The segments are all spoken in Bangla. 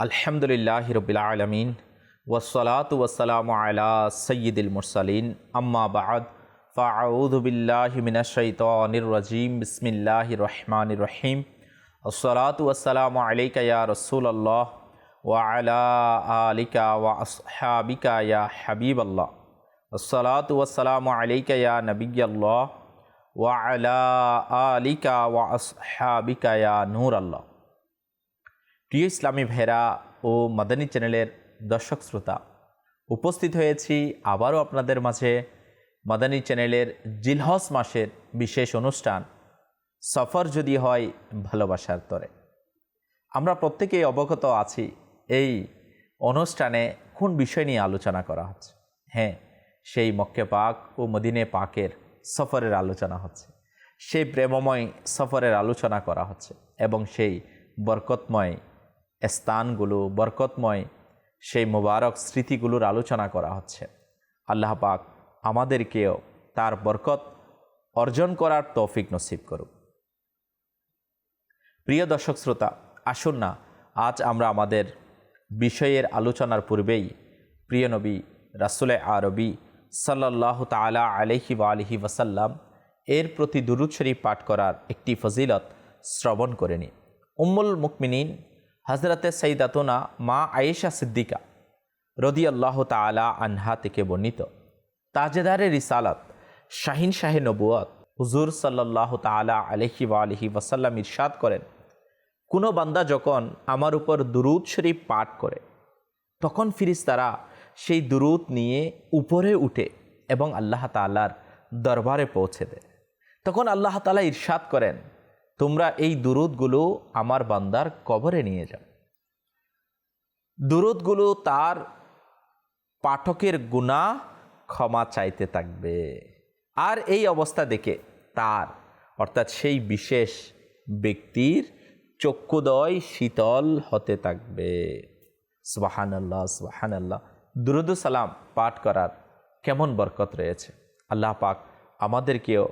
الحمد لله رب العالمين والصلاة والسلام على سيد المرسلين أما بعد فأعوذ بالله من الشيطان الرجيم بسم الله الرحمن الرحيم আসসালাতু ওয়াসসালাম আলাইকা ইয়া রাসূলুল্লাহ ওয়া আলা আলিকা ওয়া আসহাবিকা ইয়া হাবিবাল্লাহ। আসসালাতু ওয়াসসালামু আলাইকা ইয়া নবিয়াল্লাহ ওয়া আলা আলিকা ওয়া আসহাবিকা ইয়া নূর আল্লাহ প্রিয় ইসলামী ভেরা ও মাদানী চ্যানেলের দর্শক শ্রোতা, উপস্থিত হয়েছি আবারও আপনাদের মাঝে মাদানী চ্যানেলের জিলহস মাসের বিশেষ অনুষ্ঠান। সফর যদি হয় ভালোবাসার তরে। আমরা প্রত্যেকেই অবগত আছি এই অনুষ্ঠানে কোন বিষয় নিয়ে আলোচনা করা হচ্ছে। হ্যাঁ সেই মক্কে পাক ও মদিনে পাকের সফরের আলোচনা হচ্ছে। সেই প্রেমময় সফরের আলোচনা করা হচ্ছে এবং সেই বরকতময় স্থানগুলো, বরকতময় সেই মোবারক স্মৃতিগুলোর আলোচনা করা হচ্ছে। আল্লাহ পাক আমাদেরকেও তার বরকত অর্জন করার তৌফিক নসিব করুক। প্রিয় দর্শক শ্রোতা, আসুন না, আজ আমরা আমাদের বিষয়ের আলোচনার পূর্বেই প্রিয় নবী রাসুলে আরবি সাল্লাহ তালা আলহি বা আলহি ওয়াসাল্লাম এর প্রতি দুরুদ শরীফ পাঠ করার একটি ফজিলত শ্রবণ করে নিই। উম্মুল মুকমিনিন হজরতে সঈদাতনা মা আয়েশা সিদ্দিকা রদি আল্লাহ তালা আনহা থেকে বর্ণিত। তাজেদারে রিসালাত শাহিন শাহে নবুয়াত হুজুর সাল্লাহ তালা আলহি বা আলহি ওয়াসাল্লাম ইরশাদ করেন। কোনো বান্দা যখন আমার উপর দুরুদ শরীফ পাঠ করে, তখন ফিরিস্তারা সেই দুরুদ নিয়ে উপরে উঠে এবং আল্লাহ তালার দরবারে পৌঁছে দেয়। তখন আল্লাহ তালা ইরশাদ করেন, তোমরা এই দুরুদগুলো আমার বান্দার কবরে নিয়ে যাও। দুরুদগুলো তার পাঠকের গুণা ক্ষমা চাইতে থাকবে। আর এই অবস্থা দেখে তার, অর্থাৎ সেই বিশেষ ব্যক্তির চক্ষুদয় শীতল হতে থাকবে। সুবাহান আল্লাহ সুবাহান আল্লাহ দুরুদ সালাম পাঠ করার কেমন বরকত রয়েছে? আল্লাহ পাক আমাদেরকেও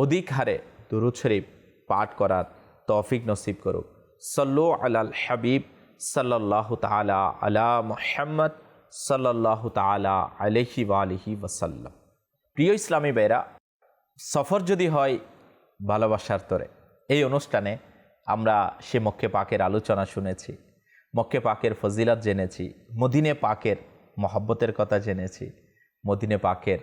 অধিক হারে দুরুদ শরীফ পাঠ করার তৌফিক নসিব করুক। সল্লু আলাল হাবিব সাল্লাহ তালা আলা মোহাম্মদ সাল্লাহ তালা আলহি আলহি ওয়াসাল্লাম। প্রিয় ইসলামী বেরা সফর যদি হয় ভালোবাসার তরে, এই অনুষ্ঠানে আমরা সে মক্কে পাকের আলোচনা শুনেছি, মক্কে পাকের ফজিলত জেনেছি, মদিনে পাকের মহব্বতের কথা জেনেছি, মদিনে পাকের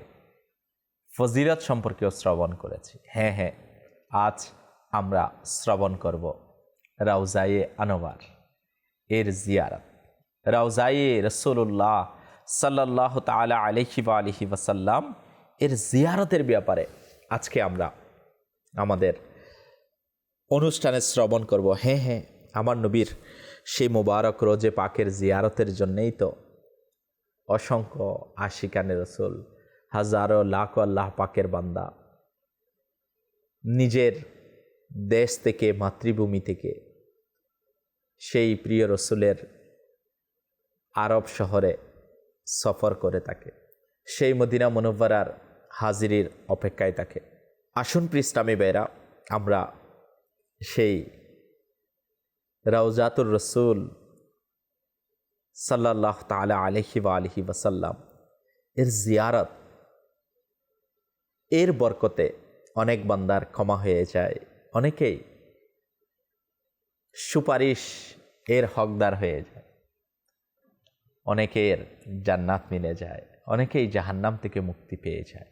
ফজিলত সম্পর্কেও শ্রবণ করেছি। হ্যাঁ হ্যাঁ আজ আমরা শ্রবণ করব রাউজায়ে আনোয়ার, এর জিয়ারত। রাউজায়ে রসুল্লাহ সাল্লাহ তালা আলহি বা আলহি ওয়াসাল্লাম এর জিয়ারতের ব্যাপারে আজকে আমরা আমাদের অনুষ্ঠানে শ্রবণ করব। হ্যাঁ হ্যাঁ আমার নবীর সেই মুবারক রোজে পাকের জিয়ারতের জন্যেই তো অসংখ্য আশিকানে রসুল, হাজারো লাখ আল্লাহ পাকের বান্দা নিজের দেশ থেকে, মাতৃভূমি থেকে সেই প্রিয় রসুলের আরব শহরে সফর করে থাকে। সেই মদিনা মনোবরার হাজিরির অপেক্ষায় থাকে। আসুন পৃষ্ঠামী বেরা আমরা সেই রাউজাতুর রসুল সাল্লাহ তালা আলহি বা আলহি ওয়াসাল্লাম, এর জিয়ারত, এর বরকতে অনেক বান্দার ক্ষমা হয়ে যায়, অনেকেই সুপারিশ এর হকদার হয়ে যায়, অনেকের জান্নাত মিলে যায়, অনেকেই জাহান্নাম থেকে মুক্তি পেয়ে যায়,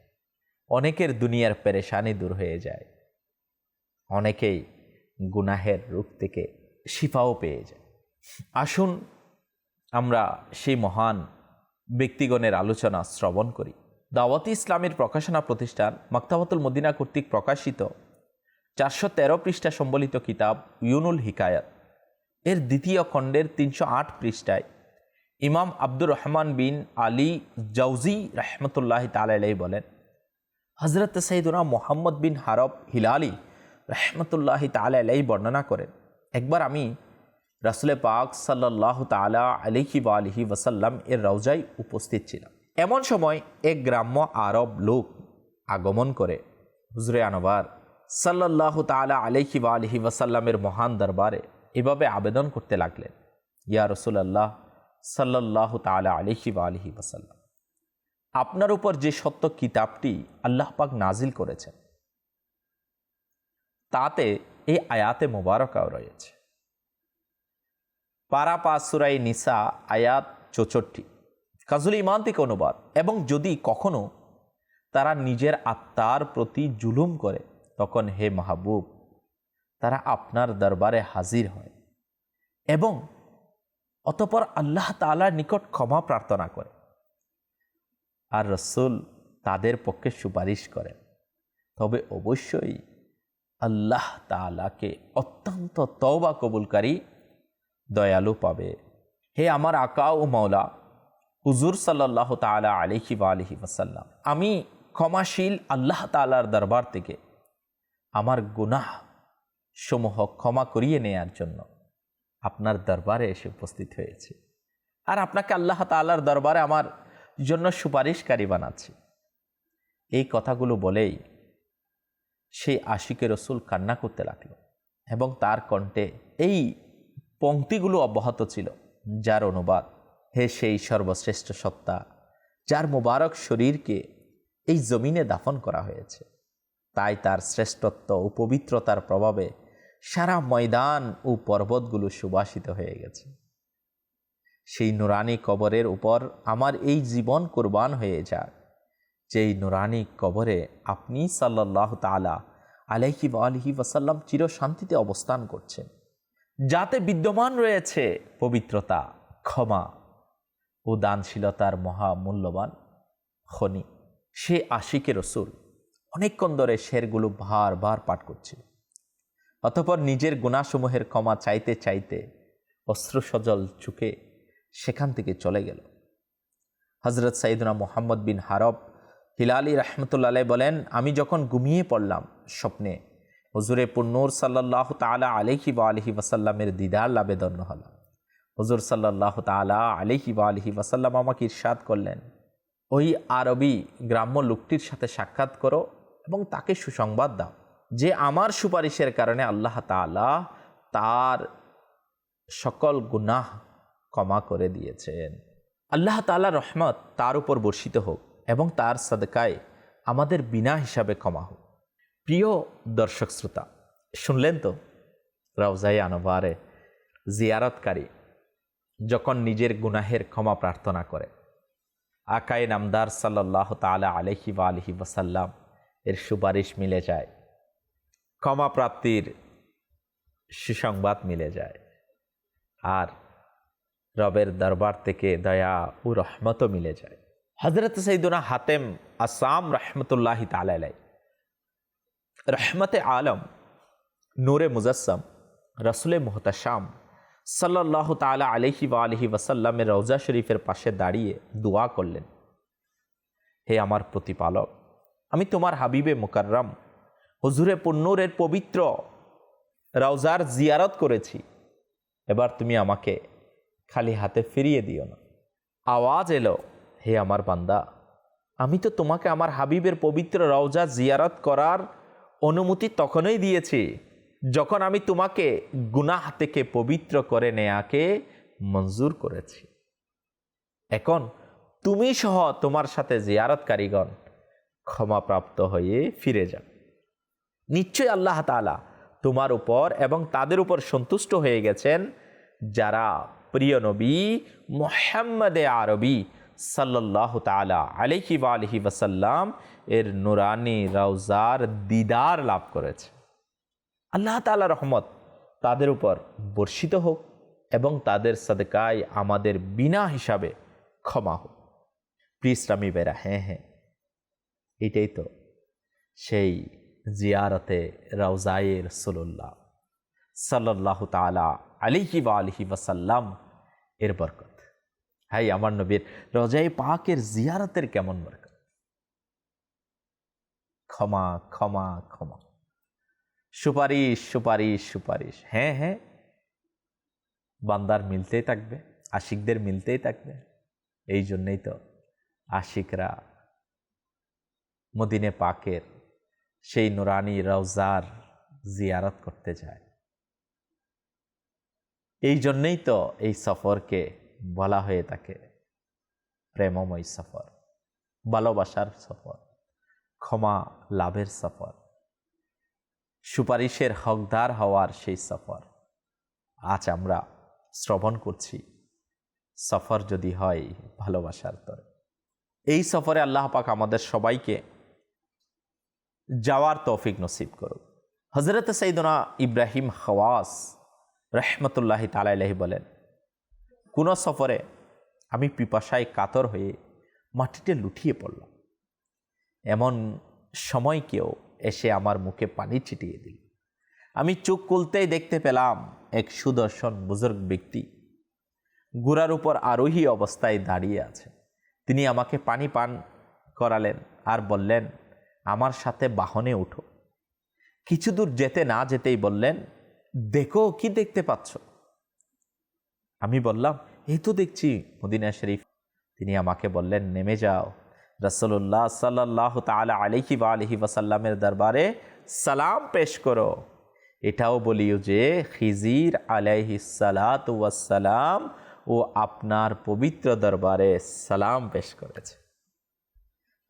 অনেকের দুনিয়ার পেরেশানি দূর হয়ে যায়, অনেকেই গুনাহের রূপ থেকে শিফাও পেয়ে যায়। আসুন আমরা সেই মহান ব্যক্তিগণের আলোচনা শ্রবণ করি। দাওয়াতি ইসলামের প্রকাশনা প্রতিষ্ঠান মাক্তাবাতুল মদিনা কর্তৃক প্রকাশিত চারশো তেরো পৃষ্ঠা সম্বলিত কিতাব ইউনুল হিকায়াত। এর দ্বিতীয় খণ্ডের তিনশো আট পৃষ্ঠায় ইমাম আব্দুর রহমান বিন আলী জাউজি রহমতুল্লাহ তালাই বলেন হজরত সঈদুনা মোহাম্মদ বিন হারব হিলালি রহমতুল্লাহ তালাই বর্ণনা করেন একবার আমি রাসুলে পাক সাল্লাহ তালা আলিহি বা আলহি ওয়াসাল্লাম এর রওজায় উপস্থিত ছিলাম। এমন সময় এক গ্রাম্য আরব লোক আগমন করে হুজরে আনবার সাল্লাহ তালা আলিহি বা আলহি ওয়াসাল্লামের মহান দরবারে এভাবে আবেদন করতে লাগলেন, ইয়া রসুলাল্লাহ সাল্লাহ তালা আলিহি বা আলহি ওয়াসাল্লাম, আপনার উপর যে সত্য কিতাবটি আল্লাহ পাক নাজিল করেছেন তাতে এই আয়াতে মোবারকাও রয়েছে। পারা পাসুরাই নিসা, আয়াত চৌষট্টি। কাজুল ইমান থেকে অনুবাদ। এবং যদি কখনো তারা নিজের আত্মার প্রতি জুলুম করে, তখন হে মাহবুব, তারা আপনার দরবারে হাজির হয়। এবং অতপর আল্লাহ তালার নিকট ক্ষমা প্রার্থনা করে। আর রসুল তাদের পক্ষে সুপারিশ করেন। তবে অবশ্যই আল্লাহ তালাকে অত্যন্ত তওবা কবুলকারী দয়ালু পাবে। হে আমার আকা ও মাওলা, হুজুর সাল্লাহ তালা আলিহি বা আলহি ওয়াসাল্লাম, আমি ক্ষমাশীল আল্লাহ তালার দরবার থেকে আমার গুনাহ সমূহ ক্ষমা করিয়ে নেয়ার জন্য আপনার দরবারে এসে উপস্থিত হয়েছে। আর আপনাকে আল্লাহ তালার দরবারে আমার জন্য সুপারিশকারী বানাচ্ছি। এই কথাগুলো বলেই সেই আশিকে রসুল কান্না করতে লাগল এবং তার কণ্ঠে এই পংক্তিগুলো অব্যাহত ছিল, যার অনুবাদ, হে সেই সর্বশ্রেষ্ঠ সত্তা, যার মোবারক শরীরকে এই জমিনে দাফন করা হয়েছে। তাই তার শ্রেষ্ঠত্ব ও পবিত্রতার প্রভাবে সারা ময়দান ও পর্বতগুলো সুবাসিত হয়ে গেছে। সেই নুরানি কবরের উপর আমার এই জীবন কোরবান হয়ে যাক। যেই নুরানি কবরে আপনি সাল্লাহ তালা আলাইহি আলহি ওয়াসাল্লাম চির শান্তিতে অবস্থান করছেন। যাতে বিদ্যমান রয়েছে পবিত্রতা, ক্ষমা ও দানশীলতার মহামূল্যবান খনি। সে আশিকে রসুল অনেকক্ষণ ধরে শেরগুলো বার বার পাঠ করছে। অতপর নিজের গুণাসমূহের ক্ষমা চাইতে চাইতে অশ্রুসজল চুকে সেখান থেকে চলে গেল। হজরত সাইদুনা মোহাম্মদ বিন হারব হিলালি রহমতুল্লাহ বলেন, আমি যখন ঘুমিয়ে পড়লাম স্বপ্নে, হজুরে পুন্নুর সাল্লাহ তালা আলহি বা আলহি ওয়াসাল্লামের দিদার লাভে ধন্য হলাম। হজুর সাল্লাহ তালা আলহি বা আলহি ওয়াসাল্লাম আমাকে ইরশাদ করলেন। ওই আরবি গ্রাম্য লোকটির সাথে সাক্ষাৎ করো এবং তাকে সুসংবাদ দাও, যে আমার সুপারিশের কারণে আল্লাহ তালা তার সকল গুনাহ ক্ষমা করে দিয়েছেন। আল্লাহ তালা রহমত তার উপর বর্ষিত হোক। এবং তার সাদকায় আমাদের বিনা হিসাবে ক্ষমা হোক। প্রিয় দর্শক শ্রোতা, শুনলেন তো? রাউজাই আনোবারে জিয়ারতকারী যখন নিজের গুনাহের ক্ষমা প্রার্থনা করে, আকায় নামদার সাল্লাহ তালা আলহি বা আলহি ওয়াসাল্লাম এর সুপারিশ মিলে যায়, ক্ষমা প্রাপ্তির সুসংবাদ মিলে যায় আর রবের দরবার থেকে দয়া ও রহমতও মিলে যায়। হজরত সঈদুনা হাতেম আসাম রহমতুল্লাহ তালাই রহমতে আলম, নূরে মুজাসম রসুলে মোহতাসাম সাল্লাহ তালা আলহি বা আলহি ওয়াসাল্লামের রওজা শরীফের পাশে দাঁড়িয়ে দোয়া করলেন, হে আমার প্রতিপালক, আমি তোমার হাবিবে মুকাররম, হুজুরে পুন্নুরের পবিত্র রওজার জিয়ারত করেছি, এবার তুমি আমাকে খালি হাতে ফিরিয়ে দিও না। আওয়াজ এলো হে আমার বান্দা, আমি তো তোমাকে আমার হাবিবের পবিত্র রওজা জিয়ারত করার অনুমতি তখনই দিয়েছি যখন আমি তোমাকে গুনাহ থেকে পবিত্র করে নেয়াকে মঞ্জুর করেছি। এখন তুমি সহ তোমার সাথে জিয়ারত কারিগণ ক্ষমাপ্রাপ্ত হয়ে ফিরে যান। নিশ্চয় আল্লাহ তালা তোমার উপর এবং তাদের উপর সন্তুষ্ট হয়ে গেছেন যারা প্রিয় নবী মোহাম্মদে আরবি সাল্লাহ তালা আলহি বা আলহি ওয়াসাল্লাম এর নুরানি, রওজার, দিদার লাভ করেছে। আল্লাহ তালা রহমত তাদের উপর বর্ষিত হোক এবং তাদের সদকায় আমাদের বিনা হিসাবে ক্ষমা হোক। প্রিসরামি বেরা হ্যাঁ হ্যাঁ এটাই তো সেই জিয়ারতে রওজায়ে রসুল্লাহ সাল্লাহ তালা আলিহি বা আলহি ওয়াসাল্লাম এর বরকত। হাই, আমার নবীর রজাই পাকের জিয়ারতের কেমন বরকত? ক্ষমা ক্ষমা ক্ষমা। সুপারিশ সুপারিশ সুপারিশ। হ্যাঁ হ্যাঁ। বান্দার মিলতেই থাকবে, আশিকদের মিলতেই থাকবে। এই জন্যই তো আশিকরা মদিনে পাকের সেই নুরানি রওজার জিয়ারত করতে যায়। এই জন্যেই তো এই সফরকে বলা হয়ে থাকে। প্রেমময় সফর, ভালোবাসার সফর, ক্ষমা লাভের সফর, সুপারিশের হকদার হওয়ার সেই সফর। আজ আমরা শ্রবণ করছি, সফর যদি হয় ভালোবাসার তরে। এই সফরে আল্লাহ পাক আমাদের সবাইকে যাওয়ার তৌফিক নসিব করুক। হজরত সৈদনা ইব্রাহিম হওয়াস রহমতুল্লাহ তালাইলাহি বলেন কোনো সফরে আমি পিপাসায় কাতর হয়ে মাটিতে লুটিয়ে পড়লাম। এমন সময় কেউ এসে আমার মুখে পানি ছিটিয়ে দিল। আমি চোখ খুলতেই দেখতে পেলাম এক সুদর্শন বুজুর্গ ব্যক্তি গুড়ার উপর আরোহী অবস্থায় দাঁড়িয়ে আছে। তিনি আমাকে পানি পান করালেন আর বললেন, আমার সাথে বাহনে উঠো। কিছু দূর যেতে না যেতেই বললেন, দেখো কি দেখতে পাচ্ছ? আমি বললাম এই তো দেখছি মদিনা শরীফ। তিনি আমাকে বললেন, নেমে যাও। রসল্লাহ সাল্লাহ তালা আলহি বা আলহি ওয়াসাল্লামের দরবারে সালাম পেশ করো। এটাও বলিও যে, খিজির আলাইহি সালাত ও আপনার পবিত্র দরবারে সালাম পেশ করেছে।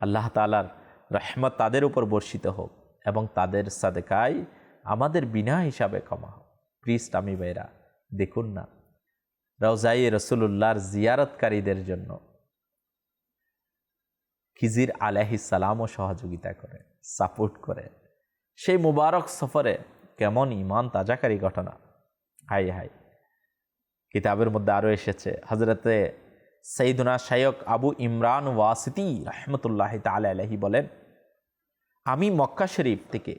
আল্লাহ তালার রহমত তাদের উপর বর্ষিত হোক এবং তাদের সাদেকায় আমাদের বিনা হিসাবে ক্ষমা হোক। প্রিস্ট আমি বেরা দেখুন না। রওজাই রসুল্লাহর জিয়ারতকারীদের জন্য খিজির আলাহিসাল্লামও সহযোগিতা করে, সাপোর্ট করে। সেই মুবারক সফরে কেমন ইমান তাজাকারী ঘটনা? হাই হাই। কিতাবের মধ্যে আরও এসেছে হজরতে সঈদুনা শায়ক আবু ইমরান ওয়াসিতি রহমতুল্লাহ তালা আলহি বলেন, আমি মক্কা শরীফ থেকে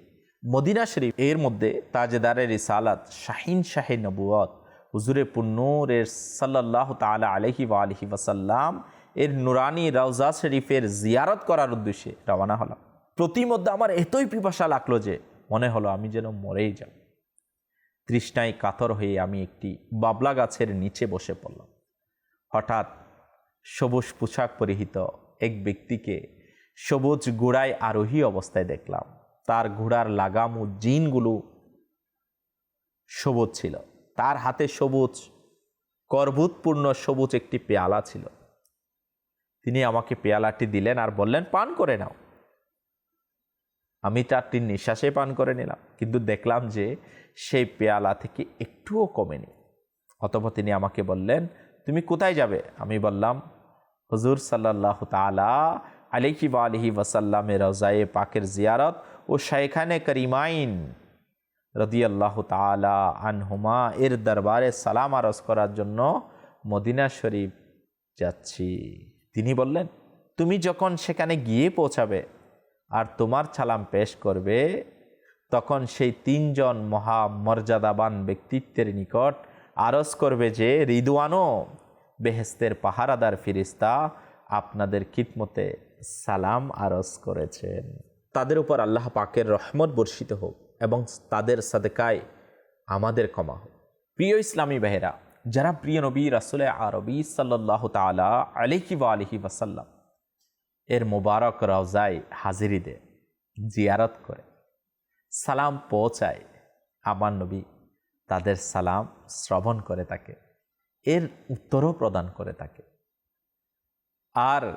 মদিনা শরীফ এর মধ্যে তাজেদারের ইসালাত শাহিন শাহে নবুয়ত হুজুরে পুন্নুরের সাল্লাহ তালা আলহি ওয়া আলহি ওয়াসাল্লাম এর নুরানি রওজা শরীফের জিয়ারত করার উদ্দেশ্যে রওনা হলাম। প্রতিমধ্যে আমার এতই পিপাসা লাগল যে মনে হলো আমি যেন মরেই যাব তৃষ্ণায় কাতর হয়ে আমি একটি বাবলা গাছের নিচে বসে পড়লাম। হঠাৎ সবুজ পোশাক পরিহিত এক ব্যক্তিকে সবুজ ঘোড়ায় আরোহী অবস্থায় দেখলাম। তার ঘোড়ার লাগাম ও জিনগুলো সবুজ ছিল। তার হাতে সবুজ করভূতপূর্ণ সবুজ একটি পেয়ালা ছিল। তিনি আমাকে পেয়ালাটি দিলেন আর বললেন, পান করে নাও। আমি চারটি নিঃশ্বাসে পান করে নিলাম, কিন্তু দেখলাম যে সেই পেয়ালা থেকে একটুও কমেনি। অতপর তিনি আমাকে বললেন, তুমি কোথায় যাবে? আমি বললাম, হুজুর সাল্লাহ তালা আলিহি বা আলহি ওয়াসাল্লামের রজায়ে পাকের জিয়ারত ও শাইখানে করিমাইন। রদিয়াল্লাহ তালা আনহুমা, এর দরবারে সালাম আরজ করার জন্য মদিনা শরীফ যাচ্ছি। তিনি বললেন, তুমি যখন সেখানে গিয়ে পৌঁছাবে আর তোমার সালাম পেশ করবে, তখন সেই তিনজন মহা মর্যাদাবান ব্যক্তিত্বের নিকট আরজ করবে যে রিদুয়ানো বেহেস্তের পাহারাদার ফিরিস্তা আপনাদের কিতমতে সালাম আরজ করেছেন। তাদের উপর আল্লাহ পাকের রহমত বর্ষিত হোক এবং তাদের সাদেকায় আমাদের ক্ষমা। হোক প্রিয় ইসলামী বেহেরা যারা প্রিয় নবী রাসুল আরবি সাল্লাহ তালা আলিহি বা আলহি ওয়াসাল্লাম, এর মোবারক রওজায় হাজিরি দে জিয়ারত করে, সালাম পৌঁছায় আমার নবী, তাদের সালাম শ্রবণ করে থাকে, এর উত্তরও প্রদান করে থাকে। আর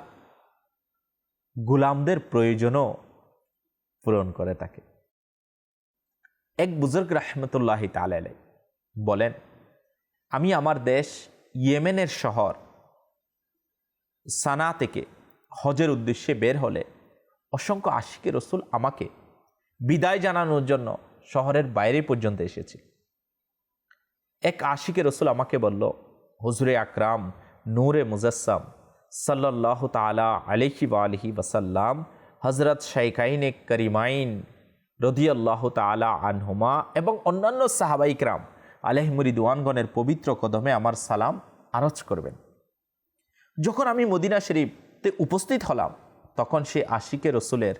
গুলামদের প্রয়োজনও পূরণ করে থাকে। এক বুজুর্গ রহমতুল্লাহ তালাই বলেন, আমি আমার দেশ ইয়েমেনের শহর সানা থেকে হজের উদ্দেশ্যে বের হলে অসংখ্য আশিকে রসুল আমাকে বিদায় জানানোর জন্য শহরের বাইরে পর্যন্ত এসেছি। এক আশিকে রসুল আমাকে বলল, হজরে আকরাম, নূরে মুজাসম সাল্লাহ তালা আলহি বা আলহি ওয়াসাল্লাম হজরত শাইকাইন করিমাইন রদিয়াল্লাহ তালা আনহুমা এবং অন্যান্য সাহাবাইকরাম আলহমুরিদওয়ানগণের পবিত্র কদমে আমার সালাম আরজ করবেন। যখন আমি মদিনা শরীফতে উপস্থিত হলাম, তখন সে আশিকে রসুলের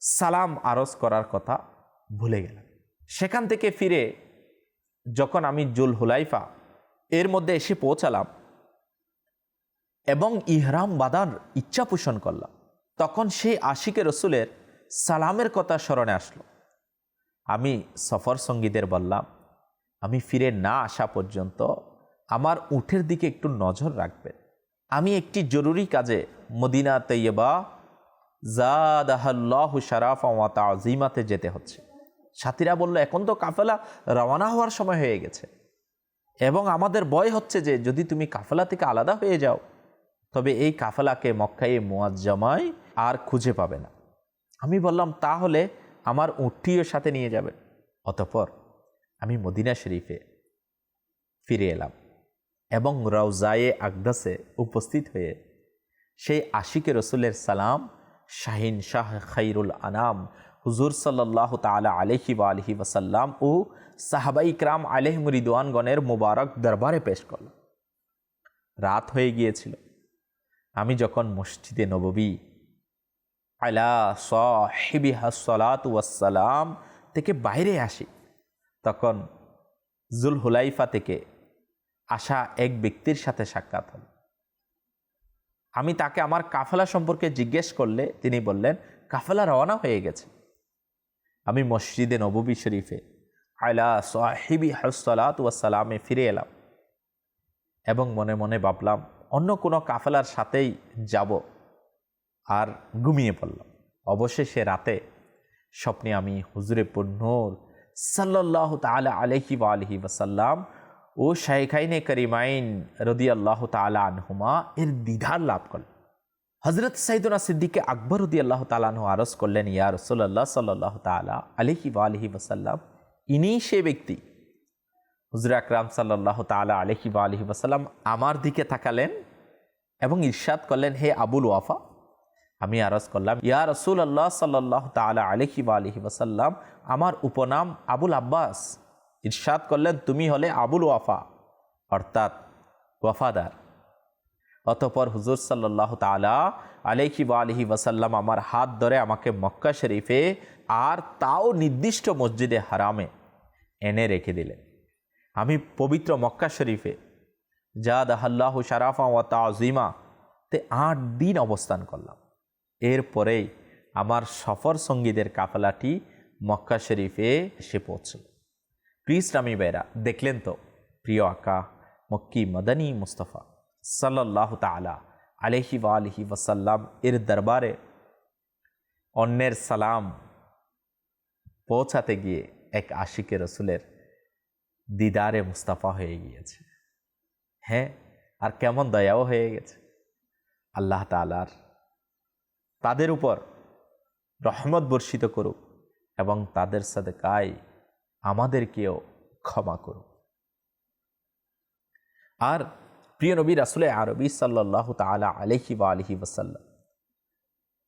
সালাম আরজ করার কথা ভুলে গেলাম। সেখান থেকে ফিরে যখন আমি জুল হুলাইফা এর মধ্যে এসে পৌঁছালাম এবং ইহরাম বাঁধার ইচ্ছা পোষণ করলাম, তখন সেই আশিকে রসুলের সালামের কথা স্মরণে আসলো। আমি সফর সঙ্গীদের বললাম, আমি ফিরে না আসা পর্যন্ত আমার উঠের দিকে একটু নজর রাখবেন। আমি একটি জরুরি কাজে মদিনা তৈয়বা জাদাহাল্লাহ শারাফ আজিমাতে যেতে হচ্ছে। সাথীরা বলল, এখন তো কাফেলা রওনা হওয়ার সময় হয়ে গেছে। এবং আমাদের ভয় হচ্ছে যে যদি তুমি কাফেলা থেকে আলাদা হয়ে যাও, তবে এই কাফেলাকে মক্কায়ে মোয়াজ্জামায় আর খুঁজে পাবে না। আমি বললাম, তাহলে আমার উঠটিও সাথে নিয়ে যাবেন অতপর আমি মদিনা শরীফে ফিরে এলাম এবং রওজায়ে আকদাসে উপস্থিত হয়ে সেই আশিকে রসুলের সালাম, শাহিন শাহ খাইরুল আনাম, হুজুর সাল্লাহ তালা আলহি বা আলহি ওসাল্লাম ও সাহাবাই ইকরাম আলহ রিদওয়ানগণের মুবারক দরবারে পেশ করল। রাত হয়ে গিয়েছিল। আমি যখন মসজিদে নববী আলা সাহিবি হাসলাত ওয়াসালাম থেকে বাইরে আসি। তখন জুল হুলাইফা থেকে আসা এক ব্যক্তির সাথে সাক্ষাৎ হল। আমি তাকে আমার কাফেলা সম্পর্কে জিজ্ঞেস করলে তিনি বললেন, কাফেলা রওনা হয়ে গেছে। আমি মসজিদে নববী শরীফে আলা সাহিবি হাসলাত ওয়াসালামে ফিরে এলাম এবং মনে মনে ভাবলাম, অন্য কোনো কাফেলার সাথেই যাব আর ঘুমিয়ে পড়লাম। অবশেষে রাতে স্বপ্নে আমি হুজুরে পূর্ণর সাল্লাহ তালা আলহি বা আলহি ওসাল্লাম ও শাইখাইনে করিমাইন রদি আল্লাহ তালা আনহুমা এর দ্বিধার লাভ করল হজরত সাইদুনা সিদ্দিকে আকবর রদি আল্লাহ তালানহু আরস করলেন, ইয়া রসোল্লাহ সাল্লাহ তালা আলহি বা আলহি ওসাল্লাম ইনি সে ব্যক্তি। হুজুর আকরাম সাল্লাহ তালা আলহি বা আলহি ওসাল্লাম আমার দিকে তাকালেন এবং ইরশাদ করলেন, হে আবুল ওয়াফা আমি আরজ করলাম, ইয়া রসুল আল্লাহ সাল্লাহ তালা আলহি বা আলহি ওসাল্লাম আমার উপনাম আবুল আব্বাস। ইরশাদ করলেন, তুমি হলে আবুল ওয়াফা। অর্থাৎ ওয়াফাদার। অতপর হুজুর সাল্লাহ তালা আলহি বা আলহি ওয়াসাল্লাম আমার হাত ধরে আমাকে মক্কা শরীফে আর তাও নির্দিষ্ট মসজিদে হারামে এনে রেখে দিলেন। আমি পবিত্র মক্কা শরীফে জাদ আল্লাহ শারাফা ওয়া তাজিমা তে আট দিন অবস্থান করলাম। এরপরেই আমার সফর সঙ্গীদের কাফেলাটি মক্কা শরীফে এসে পৌঁছল। প্রিয় ইসলামী বেরা দেখলেন তো? প্রিয় আকা, মক্কি মদনী মুস্তফা সাল্লাহ তালা আলহি ওয়া আলহি ওয়াসাল্লাম এর দরবারে অন্যের সালাম পৌঁছাতে গিয়ে এক আশিকে রসুলের দিদারে মুস্তাফা হয়ে গিয়েছে। হ্যাঁ আর কেমন দয়াও হয়ে গেছে। আল্লাহ তালার তাদের উপর রহমত বর্ষিত করুক এবং তাদের সাথে কাই আমাদেরকেও ক্ষমা করুক। আর প্রিয় নবী রাসুল আরবি সাল্লাহ তালা আলহি বা আলহি ওসাল্লাম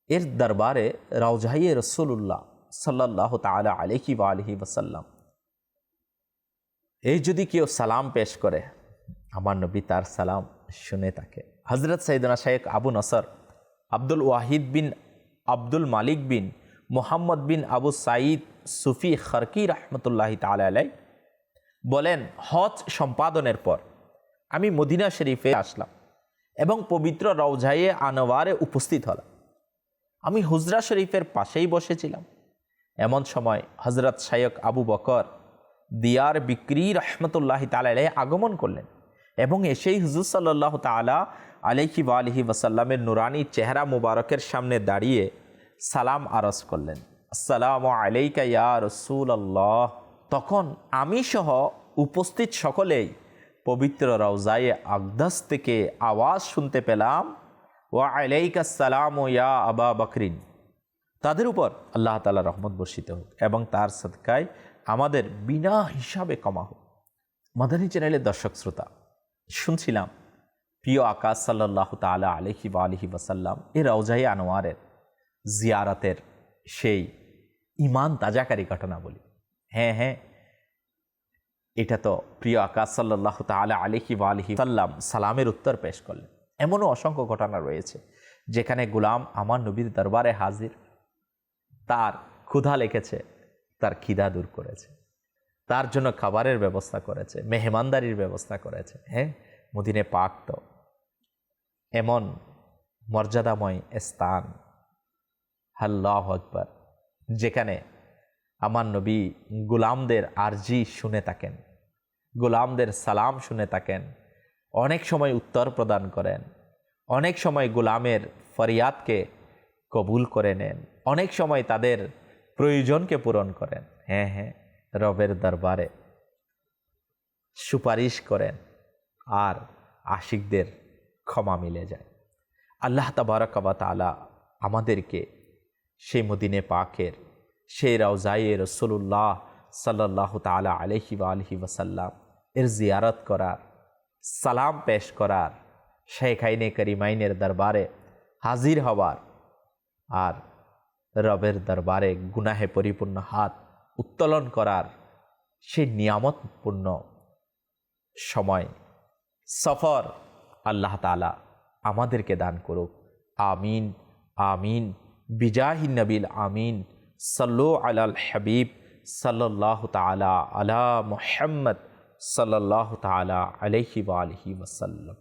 এর দরবারে রাউজাইয়ে রসুল্লাহ সাল্লাহ তালা আলহি বা আলহি ওসাল্লাম এই যদি কেউ সালাম পেশ করে, আমার নবী তার সালাম শুনে থাকে। হজরত সঈদনা শাহেক আবু নসর আব্দুল ওয়াহিদ বিন আব্দুল মালিক বিন মোহাম্মদ বিন আবু সাঈদ সুফি খরকি রহমতুল্লাহ তালাই বলেন, হজ সম্পাদনের পর আমি মদিনা শরীফে আসলাম এবং পবিত্র রওজাইয়ে আনোয়ারে উপস্থিত হলাম। আমি হুজরা শরীফের পাশেই বসেছিলাম। এমন সময় হজরত শায়ক আবু বকর দিয়ার বিক্রি রহমতুল্লাহ তালাই আগমন করলেন এবং এসেই হুজুর সাল্লাহ তালা আলহি বা আলহি ওয়াসাল্লামের নুরানি চেহারা মুবারকের সামনে দাঁড়িয়ে সালাম আরজ করলেন। আসসালাম আলাইকা ইয়া রসুল আল্লাহ তখন আমি সহ উপস্থিত সকলেই পবিত্র রওজায়ে আকদাস থেকে আওয়াজ শুনতে পেলাম ও আলাইকা সালাম ইয়া আবা বকরিন। তাদের উপর আল্লাহ তালা রহমত বর্ষিত হোক এবং তার সদকায় আমাদের বিনা হিসাবে কমা হোক। মাদানী চ্যানেলের দর্শক শ্রোতা, শুনছিলাম প্রিয় আকাশ সাল্লাহ তালা আলহি বা আলহি ওয়াসাল্লাম এ রওজাই আনোয়ারের জিয়ারাতের সেই ইমান তাজাকারী ঘটনা বলি। হ্যাঁ হ্যাঁ এটা তো প্রিয় আকাশ সাল্লাহ তালা আলহি বা আলহি সাল্লাম সালামের উত্তর পেশ করলেন। এমনও অসংখ্য ঘটনা রয়েছে যেখানে গুলাম আমার নবীর দরবারে হাজির, তার ক্ষুধা লেগেছে, তার খিদা দূর করেছে, তার জন্য খাবারের ব্যবস্থা করেছে, মেহমানদারির ব্যবস্থা করেছে হ্যাঁ মদিনে পাক তো এমন মর্যাদাময় স্থান। হাল্লাহ আকবর। যেখানে আমার নবী গোলামদের আরজি শুনে থাকেন, গোলামদের সালাম শুনে থাকেন, অনেক সময় উত্তর প্রদান করেন, অনেক সময় গোলামের ফরিয়াদকে কবুল করে নেন, অনেক সময় তাদের প্রয়োজনকে পূরণ করেন। হ্যাঁ হ্যাঁ রবের দরবারে সুপারিশ করেন আর আশিকদের ক্ষমা মিলে যায়। আল্লাহ তাবারকাবা তালা আমাদেরকে সেই মদিনে পাকের, সেই রাউজাইয়ে রসুল্লাহ সাল্লাহ তালা আলহি বা আলহি ওসাল্লাম এর জিয়ারত করার, সালাম পেশ করার, শেখ আইনে করিমাইনের দরবারে হাজির হবার আর রবের দরবারে গুনাহে পরিপূর্ণ হাত উত্তোলন করার সেই নিয়ামতপূর্ণ সময় সফর আল্লাহ তালা আমাদেরকে দান করুক। আমিন আমিন। বিজাহি নবিল আমিন। সাল্লু আলাল হাবিব। সাল্লাহ তালা আলা মোহাম্মদ। সাল্লাহ তালা আলহি আলহি ওসাল্লাম